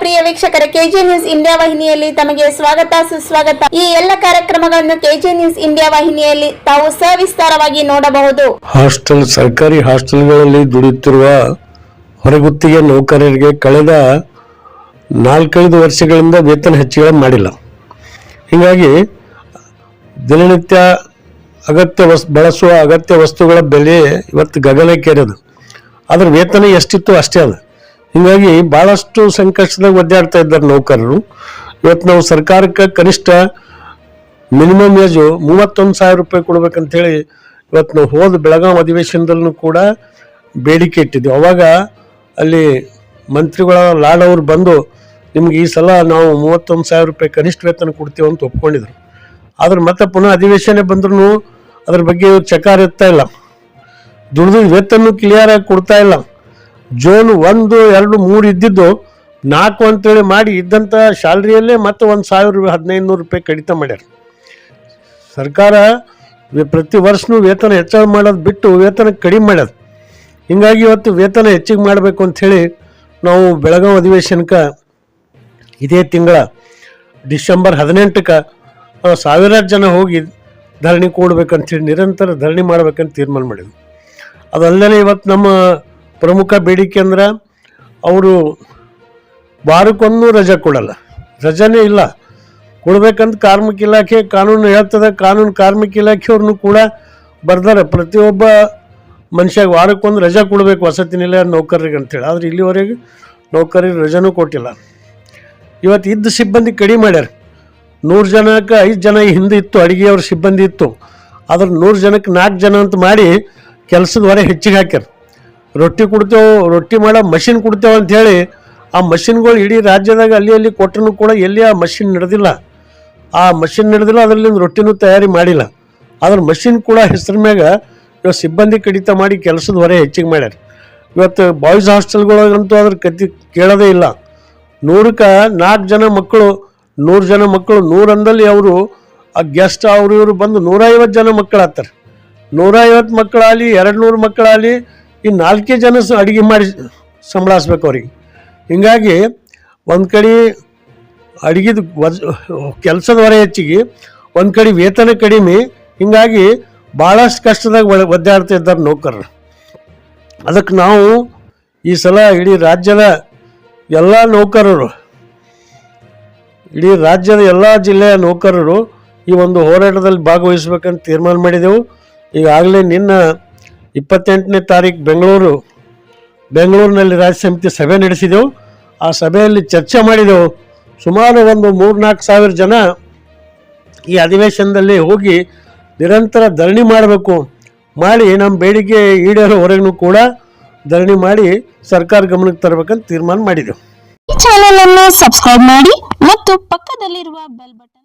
ಪ್ರಿಯ ವೀಕ್ಷಕರ KG news India ವಾಹಿನಿಯಲ್ಲಿ ತಮಗೆ ಸ್ವಾಗತ, ಸುಸ್ವಾಗತ. ಈ ಎಲ್ಲ ಕಾರ್ಯಕ್ರಮಗಳನ್ನು ಕೆಜಿ ನ್ಯೂಸ್ ಇಂಡಿಯಾ ವಾಹಿನಿಯಲ್ಲಿ ತಾವು ಸವಿಸ್ತಾರವಾಗಿ ನೋಡಬಹುದು. ಹಾಸ್ಟೆಲ್, ಸರ್ಕಾರಿ ಹಾಸ್ಟೆಲ್ಗಳಲ್ಲಿ ದುಡಿಯುತ್ತಿರುವ ಹೊರಗುತ್ತಿಗೆ ನೌಕರರಿಗೆ ಕಳೆದ ನಾಲ್ಕೈದು ವರ್ಷಗಳಿಂದ ವೇತನ ಹೆಚ್ಚಳ ಮಾಡಿಲ್ಲ. ಹೀಗಾಗಿ ದಿನನಿತ್ಯ ಅಗತ್ಯ ವಸ್, ಬಳಸುವ ಅಗತ್ಯ ವಸ್ತುಗಳ ಬೆಲೆ ಇವತ್ತು ಗಗನಕ್ಕೇರಿದೆ. ಅದರ ವೇತನ ಎಷ್ಟಿತ್ತು ಅಷ್ಟೇ ಅದ. ಹೀಗಾಗಿ ಭಾಳಷ್ಟು ಸಂಕಷ್ಟದಾಗ ಒದ್ದಾಡ್ತಾ ಇದ್ದಾರೆ ನೌಕರರು. ಇವತ್ತು ನಾವು ಸರ್ಕಾರಕ್ಕೆ ಕನಿಷ್ಠ ಮಿನಿಮಮ್ ಏಜು ಮೂವತ್ತೊಂದು ಸಾವಿರ ರೂಪಾಯಿ ಕೊಡ್ಬೇಕಂತೇಳಿ ಇವತ್ತು ನಾವು ಹೋದ ಬೆಳಗಾವಿ ಅಧಿವೇಶನದಲ್ಲೂ ಕೂಡ ಬೇಡಿಕೆ ಇಟ್ಟಿದ್ವಿ. ಅವಾಗ ಅಲ್ಲಿ ಮಂತ್ರಿಗಳ ಲಾಡ್ ಅವರು ಬಂದು ನಿಮ್ಗೆ ಈ ಸಲ ನಾವು ಮೂವತ್ತೊಂದು ಸಾವಿರ ರೂಪಾಯಿ ಕನಿಷ್ಠ ವೇತನ ಕೊಡ್ತೀವಿ ಅಂತ ಒಪ್ಕೊಂಡಿದ್ರು. ಆದ್ರೆ ಮತ್ತೆ ಪುನಃ ಅಧಿವೇಶನ ಬಂದ್ರೂ ಅದ್ರ ಬಗ್ಗೆ ಚಕಾರ ಎತ್ತಾ ಇಲ್ಲ. ದುಡ್ದು ವೇತನ ಕ್ಲಿಯರ್ ಆಗಿ ಕೊಡ್ತಾ ಇಲ್ಲ. ಜೋನ್ ಒಂದು, ಎರಡು, ಮೂರು ಇದ್ದಿದ್ದು ನಾಲ್ಕು ಅಂತೇಳಿ ಮಾಡಿ ಇದ್ದಂಥ ಶಾಲ್ರಿಯಲ್ಲೇ ಮತ್ತೆ ಒಂದು ಸಾವಿರ ಹದಿನೈದು ನೂರು ರೂಪಾಯಿ ಕಡಿತ ಮಾಡ್ಯಾರ. ಸರ್ಕಾರ ಪ್ರತಿ ವರ್ಷನೂ ವೇತನ ಹೆಚ್ಚಳ ಮಾಡೋದು ಬಿಟ್ಟು ವೇತನ ಕಡಿಮೆ ಮಾಡ್ಯದ. ಹೀಗಾಗಿ ಇವತ್ತು ವೇತನ ಹೆಚ್ಚಿಗೆ ಮಾಡಬೇಕು ಅಂಥೇಳಿ ನಾವು ಬೆಳಗಾವಿ ಅಧಿವೇಶನಕ್ಕೆ ಇದೇ ತಿಂಗಳ ಡಿಸೆಂಬರ್ ಹದಿನೆಂಟಕ್ಕೆ ಸಾವಿರಾರು ಜನ ಹೋಗಿ ಧರಣಿ ಕೂಡಬೇಕಂತೇಳಿ ನಿರಂತರ ಧರಣಿ ಮಾಡ್ಬೇಕಂತ ತೀರ್ಮಾನ ಮಾಡಿದ್ವಿ. ಅದಲ್ಲದೆ ಇವತ್ತು ನಮ್ಮ ಪ್ರಮುಖ ಬೇಡಿಕೆ ಅಂದ್ರೆ ಅವರು ವಾರಕ್ಕೊಂದು ರಜೆ ಕೊಡಲ್ಲ. ರಜೆನೇ ಇಲ್ಲ. ಕೊಡ್ಬೇಕಂತ ಕಾರ್ಮಿಕ ಇಲಾಖೆ ಕಾನೂನು ಹೇಳ್ತದೆ, ಕಾನೂನು ಕಾರ್ಮಿಕ ಇಲಾಖೆಯವ್ರನ್ನು ಕೂಡ ಬರ್ದಾರೆ. ಪ್ರತಿಯೊಬ್ಬ ಮನುಷ್ಯಾಗ ವಾರಕ್ಕೊಂದು ರಜೆ ಕೊಡಬೇಕು ವಸತಿ ನಿಲಯ ನೌಕರರಿಗೆ ಅಂತೇಳಿ. ಆದ್ರೆ ಇಲ್ಲಿವರೆಗೆ ನೌಕರರಿಗೆ ರಜೆನೂ ಕೊಟ್ಟಿಲ್ಲ. ಇವತ್ತು ಇದ್ದ ಸಿಬ್ಬಂದಿ ಕಡಿಮೆ ಮಾಡ್ಯಾರ. ನೂರು ಜನಕ್ಕೆ ಐದು ಜನ ಹಿಂದೆ ಇತ್ತು, ಅಡುಗೆಯವ್ರ ಸಿಬ್ಬಂದಿ ಇತ್ತು. ಆದ್ರೆ ನೂರು ಜನಕ್ಕೆ ನಾಲ್ಕು ಜನ ಅಂತ ಮಾಡಿ ಕೆಲಸದ ಹೊರೆ ಹೆಚ್ಚಿಗೆ ಹಾಕ್ಯಾರ. ರೊಟ್ಟಿ ಕೊಡ್ತೇವೆ, ರೊಟ್ಟಿ ಮಾಡೋ ಮಷಿನ್ ಕೊಡ್ತೇವೆ ಅಂತ ಆ ಮಷಿನ್ಗಳು ಇಡೀ ರಾಜ್ಯದಾಗ ಅಲ್ಲಿ ಅಲ್ಲಿ ಕೊಟ್ಟರು ಕೂಡ ಎಲ್ಲಿ ಆ ಮಷಿನ್ ನಡೆದಿಲ್ಲ. ಆ ಮಷಿನ್ ನಡೆದಿಲ್ಲ ಅದರಲ್ಲಿ ರೊಟ್ಟಿನೂ ತಯಾರಿ ಮಾಡಿಲ್ಲ. ಆದ್ರೆ ಮಷಿನ್ ಕೂಡ ಹೆಸರು ಮ್ಯಾಗ ಇವತ್ತು ಸಿಬ್ಬಂದಿ ಕಡಿತ ಮಾಡಿ ಕೆಲಸದ ಹೊರೆ ಹೆಚ್ಚಿಗೆ ಮಾಡ್ಯಾರ. ಇವತ್ತು ಬಾಯ್ಸ್ ಹಾಸ್ಟೆಲ್ಗಳಂತೂ ಅದ್ರ ಕತಿ ಕೇಳೋದೇ ಇಲ್ಲ. ನೂರಕ್ಕೆ ನಾಲ್ಕು ಜನ ಮಕ್ಕಳು, ನೂರು ಜನ ಮಕ್ಕಳು ನೂರಂದಲ್ಲಿ ಅವರು, ಆ ಗೆಸ್ಟ್ ಅವರು ಇವರು ಬಂದು ನೂರೈವತ್ತು ಜನ ಮಕ್ಕಳು ಆಗ್ತಾರೆ ನೂರೈವತ್ತು ಮಕ್ಕಳಾಗಲಿ ಎರಡು ನೂರು ಮಕ್ಕಳಾಗಲಿ ಈ ನಾಲ್ಕೇ ಜನ ಅಡುಗೆ ಮಾಡಿ ಸಂಬಳಿಸ್ಬೇಕು ಅವ್ರಿಗೆ. ಹಿಂಗಾಗಿ ಒಂದು ಕಡೆ ಅಡುಗೆದು ಕೆಲಸದ ಹೊರೆ ಹೆಚ್ಚಿಗೆ ಒಂದು ಕಡೆ ವೇತನ ಕಡಿಮೆ, ಹಿಂಗಾಗಿ ಭಾಳಷ್ಟು ಕಷ್ಟದಾಗ ಒಳ- ಒದ್ದಾಡ್ತಾ ಇದ್ದಾರೆ ನೌಕರರು. ಅದಕ್ಕೆ ನಾವು ಈ ಸಲ ಇಡೀ ರಾಜ್ಯದ ಎಲ್ಲ ನೌಕರರು, ಇಡೀ ರಾಜ್ಯದ ಎಲ್ಲ ಜಿಲ್ಲೆಯ ನೌಕರರು ಈ ಒಂದು ಹೋರಾಟದಲ್ಲಿ ಭಾಗವಹಿಸ್ಬೇಕಂತ ತೀರ್ಮಾನ ಮಾಡಿದೆವು. ಈಗಾಗಲೇ ನಿನ್ನ ಇಪ್ಪತ್ತೆಂಟನೇ ತಾರೀಕು ಬೆಂಗಳೂರು, ಬೆಂಗಳೂರಿನಲ್ಲಿ ರಾಜ್ಯ ಸಮಿತಿ ಸಭೆ ನಡೆಸಿದೆವು. ಆ ಸಭೆಯಲ್ಲಿ ಚರ್ಚೆ ಮಾಡಿದೆವು. ಸುಮಾರು ಒಂದು ಮೂರ್ನಾಲ್ಕು ಸಾವಿರ ಜನ ಈ ಅಧಿವೇಶನದಲ್ಲಿ ಹೋಗಿ ನಿರಂತರ ಧರಣಿ ಮಾಡಬೇಕು. ಮಾಡಿ ನಮ್ಮ ಬೇಡಿಕೆ ಈಡೇರೋವರೆಗೂ ಕೂಡ ಧರಣಿ ಮಾಡಿ ಸರ್ಕಾರ ಗಮನಕ್ಕೆ ತರಬೇಕಂತ ತೀರ್ಮಾನ ಮಾಡಿದೆವು. ಚಾನೆಲ್ ಅನ್ನು ಸಬ್ಸ್ಕ್ರೈಬ್ ಮಾಡಿ ಮತ್ತು ಪಕ್ಕದಲ್ಲಿರುವ ಬೆಲ್ ಬಟನ್